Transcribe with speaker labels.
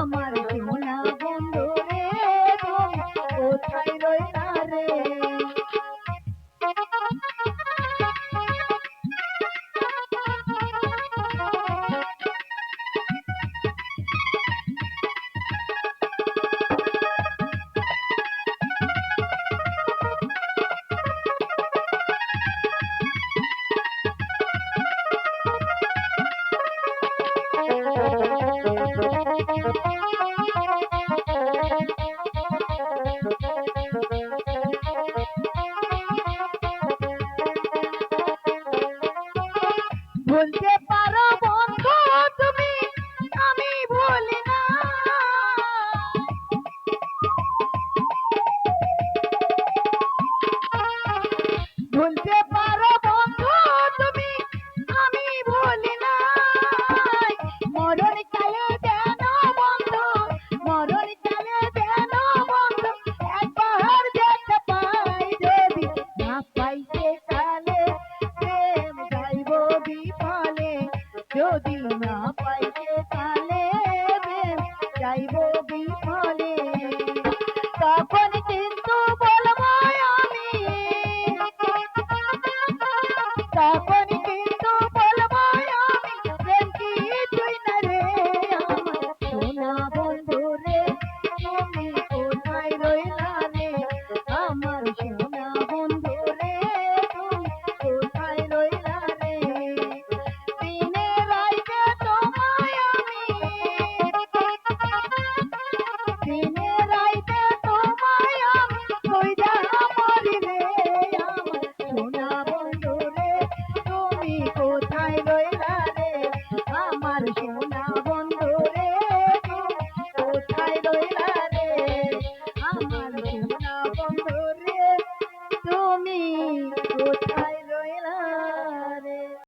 Speaker 1: আমার সোনা বন্ধু রে কোথায় রইলা? বলতে পারো বন্ধু তুমি আমি যদি না পাইতে তাহলে যাইব বিফলে। তখন কিন্তু বলব আমি তখন 对